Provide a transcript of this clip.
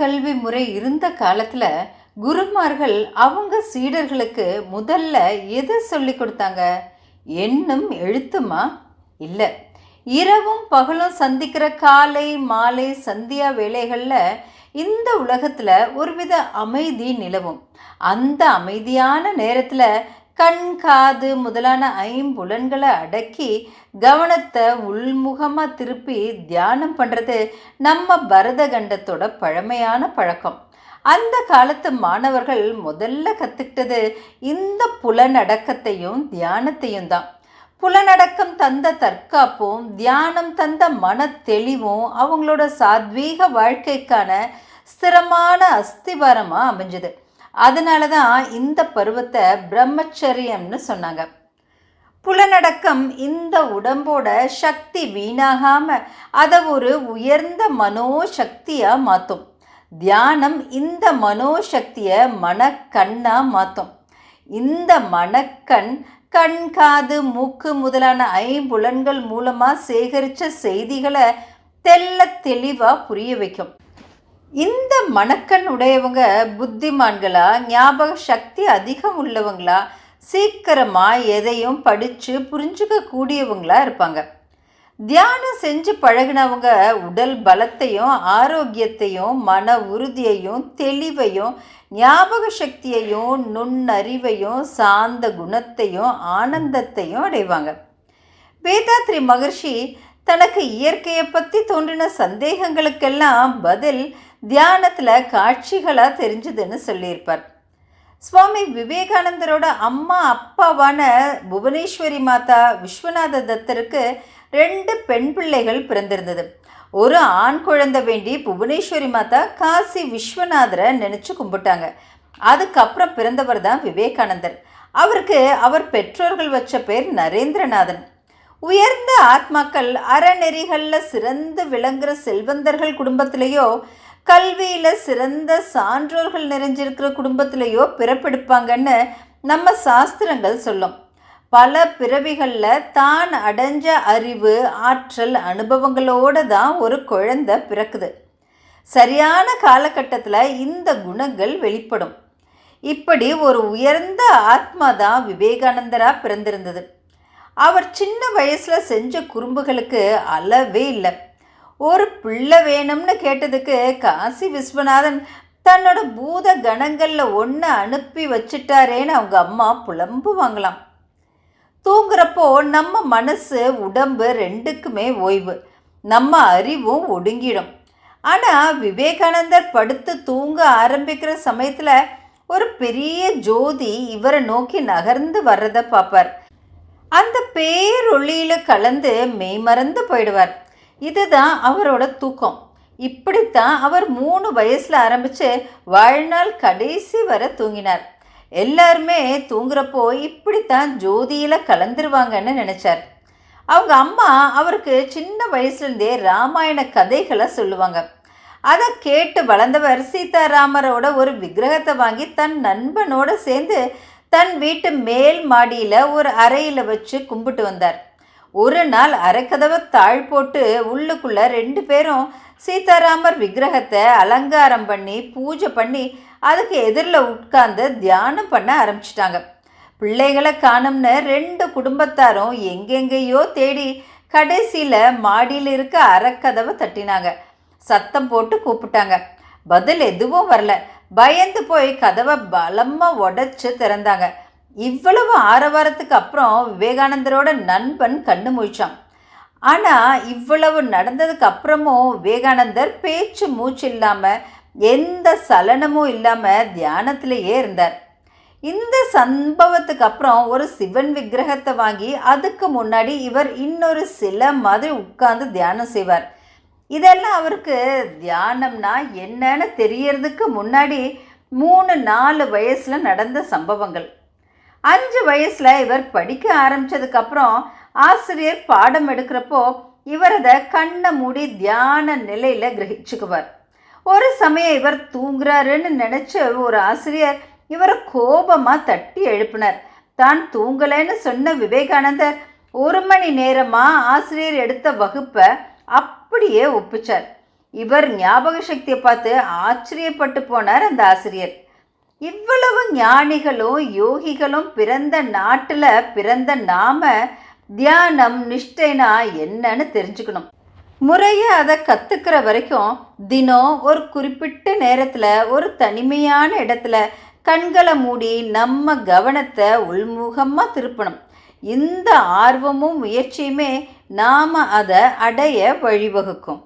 கல்வி முறை இருந்த காலத்தில் குருமார்கள் அவங்க சீடர்களுக்கு முதல்ல எதை சொல்லி கொடுத்தாங்க? எண்ணும் எழுத்துமா? இல்லை. இரவும் பகலும் சந்திக்கிற காலை மாலை சந்தியா வேலைகளில் இந்த உலகத்தில் ஒருவித அமைதி நிலவும். அந்த அமைதியான நேரத்தில் கண் காது முதலான ஐம்புலன்களை அடக்கி கவனத்தை உள்முகமாக திருப்பி தியானம் பண்ணுறது நம்ம பரத கண்டத்தோட பழமையான பழக்கம். அந்த காலத்து மாணவர்கள் முதல்ல கற்றுக்கிட்டது இந்த புலனடக்கத்தையும் தியானத்தையும் தான். புலனடக்கம் தந்த தற்காப்பும் தியானம் தந்த மன தெளிவும் அவங்களோட சாத்வீக வாழ்க்கைக்கான ஸ்திரமான அஸ்திவாரமாக அமைஞ்சது. அதனால தான் இந்த பருவத்தை பிரம்மச்சரியம்னு சொன்னாங்க. புலனடக்கம் இந்த உடம்போட சக்தி வீணாகாமல் அதை ஒரு உயர்ந்த மனோசக்தியாக மாற்றும் தியானம் இந்த மனோசக்தியை மனக்கண்ணாக மாற்றும் இந்த மனக்கண் கண் காது மூக்கு முதலான ஐம்புலன்கள் மூலமாக சேகரித்த செய்திகளை தெல்ல தெளிவாக புரிய வைக்கும். இந்த மணக்கண் உடையவங்க புத்திமான்களா? ஞாபக சக்தி அதிகம் உள்ளவங்களா? சீக்கிரமாக எதையும் படித்து புரிஞ்சுக்க கூடியவங்களா இருப்பாங்க. தியானம் செஞ்சு பழகினவங்க உடல் பலத்தையும் ஆரோக்கியத்தையும் மன உறுதியையும் தெளிவையும் ஞாபக சக்தியையும் நுண்ணறிவையும் சாந்த குணத்தையும் ஆனந்தத்தையும் அடைவாங்க. வேதாத்ரி மகர்ஷி தனக்கு இயற்கையை பற்றி தோன்றின சந்தேகங்களுக்கெல்லாம் பதில் தியானத்தில் காட்சிகளாக தெரிஞ்சுதுன்னு சொல்லியிருப்பார். சுவாமி விவேகானந்தரோட அம்மா அப்பாவான புவனேஸ்வரி மாதா விஸ்வநாத தத்தருக்கு ரெண்டு பெண் பிள்ளைகள் பிறந்திருந்தது. ஒரு ஆண் குழந்தை வேண்டி புவனேஸ்வரி மாதா காசி விஸ்வநாதரை நினச்சி கும்பிட்டாங்க. அதுக்கப்புறம் பிறந்தவர் தான் விவேகானந்தர். அவருக்கு அவர் பெற்றோர்கள் வச்ச பேர் நரேந்திரநாதன். உயர்ந்த ஆத்மாக்கள் அறநெறிகளில் சிறந்து விளங்குற செல்வந்தர்கள் குடும்பத்திலேயோ கல்வியில் சிறந்த சான்றோர்கள் நிறைஞ்சிருக்கிற குடும்பத்திலேயோ பிறப்பெடுப்பாங்கன்னு நம்ம சாஸ்திரங்கள் சொல்லும். பல பிறவிகளில் தான் அடைஞ்ச அறிவு ஆற்றல் அனுபவங்களோடு தான் ஒரு குழந்தை பிறக்குது. சரியான காலகட்டத்தில் இந்த குணங்கள் வெளிப்படும். இப்படி ஒரு உயர்ந்த ஆத்மா தான் விவேகானந்தராக பிறந்திருந்தது. அவர் சின்ன வயசில் செஞ்ச குறும்புகளுக்கு அளவே இல்லை. ஒரு பிள்ளை வேணும்னு கேட்டதுக்கு காசி விஸ்வநாதன் தன்னோட பூத கணங்களில் ஒன்று அனுப்பி வச்சிட்டாரேன்னு அவங்க அம்மா புலம்புவாங்களாம். தூங்குறப்போ நம்ம மனசு உடம்பு ரெண்டுக்குமே ஓய்வு. நம்ம அறிவும் ஒடுங்கிடும். ஆனால் விவேகானந்தர் படுத்து தூங்க ஆரம்பிக்கிற சமயத்தில் ஒரு பெரிய ஜோதி இவரை நோக்கி நகர்ந்து வர்றதை பார்ப்பார். அந்த பேரொளியில் கலந்து மெய்மறந்து போயிடுவார். இதுதான் அவரோட தூக்கம். இப்படித்தான் அவர் மூணு வயசில் ஆரம்பித்து வாழ்நாள் கடைசி வரை தூங்கினார். எல்லாருமே தூங்குறப்போ இப்படித்தான் ஜோதியில் கலந்துருவாங்கன்னு நினச்சார். அவங்க அம்மா அவருக்கு சின்ன வயசுலேருந்தே ராமாயண கதைகளை சொல்லுவாங்க. அதை கேட்டு வளர்ந்தவர் சீதாராமரோட ஒரு விக்கிரகத்தை வாங்கி தன் நண்பனோட சேர்ந்து தன் வீட்டு மேல் மாடியில் ஒரு அறையில் வச்சு கும்பிட்டு வந்தார். ஒரு நாள் அரைக்கதவை தாழ் போட்டு உள்ளுக்குள்ளே ரெண்டு பேரும் சீதாராமர் விக்கிரகத்தை அலங்காரம் பண்ணி பூஜை பண்ணி அதுக்கு எதிரில் உட்கார்ந்து தியானம் பண்ண ஆரம்பிச்சிட்டாங்க. பிள்ளைகளை காணும்னு ரெண்டு குடும்பத்தாரும் எங்கெங்கேயோ தேடி கடைசியில் மாடியில் இருக்க அறக்கதவை தட்டினாங்க. சத்தம் போட்டு கூப்பிட்டாங்க. பதில் எதுவும் வரல. பயந்து போய் கதவை பலமாக உடச்சி திறந்தாங்க. இவ்வளவு ஆரவாரத்துக்கு அப்புறம் விவேகானந்தரோட நண்பன் கண்ணு முழிச்சான். ஆனால் இவ்வளவு நடந்ததுக்கு அப்புறமும் விவேகானந்தர் பேச்சு மூச்சு இல்லாமல் எந்த சலனமும் இல்லாமல் தியானத்திலேயே இருந்தார். இந்த சம்பவத்துக்கு அப்புறம் ஒரு சிவன் விக்கிரகத்தை வாங்கி அதுக்கு முன்னாடி இவர் இன்னொரு சில மாதிரி உட்கார்ந்து தியானம் செய்வார். இதெல்லாம் அவருக்கு தியானம்னா என்னன்னு தெரியறதுக்கு முன்னாடி மூணு நாலு வயசில் நடந்த சம்பவங்கள். அஞ்சு வயசில் இவர் படிக்க ஆரம்பித்ததுக்கப்புறம் ஆசிரியர் பாடம் எடுக்கிறப்போ இவர் அதை கண்ணை மூடி தியான நிலையில் கிரகிச்சுக்குவார். ஒரு சமயம் இவர் தூங்குறாருன்னு நினச்ச ஒரு ஆசிரியர் இவரை கோபமாக தட்டி எழுப்பினார். தான் தூங்கலைன்னு சொன்ன விவேகானந்தர் ஒரு மணி நேரமாக ஆசிரியர் எடுத்த வகுப்பை அப்படியே ஒப்பிச்சார். இவர் ஞாபக சக்தியை பார்த்து ஆச்சரியப்பட்டு போனார் அந்த ஆசிரியர். இவ்வளவு ஞானிகளும் யோகிகளும் பிறந்த நாட்டில் பிறந்த நாம தியானம் நிஷ்டைனா என்னன்னு தெரிஞ்சுக்கணும். முறையாக அதை கற்றுக்கிற வரைக்கும் தினம் ஒரு குறிப்பிட்ட நேரத்தில் ஒரு தனிமையான இடத்துல கண்களை மூடி நம்ம கவனத்தை உள்முகமாக திருப்பணும். இந்த ஆர்வமும் முயற்சியுமே நாம் அதை அடைய வழிவகுக்கும்.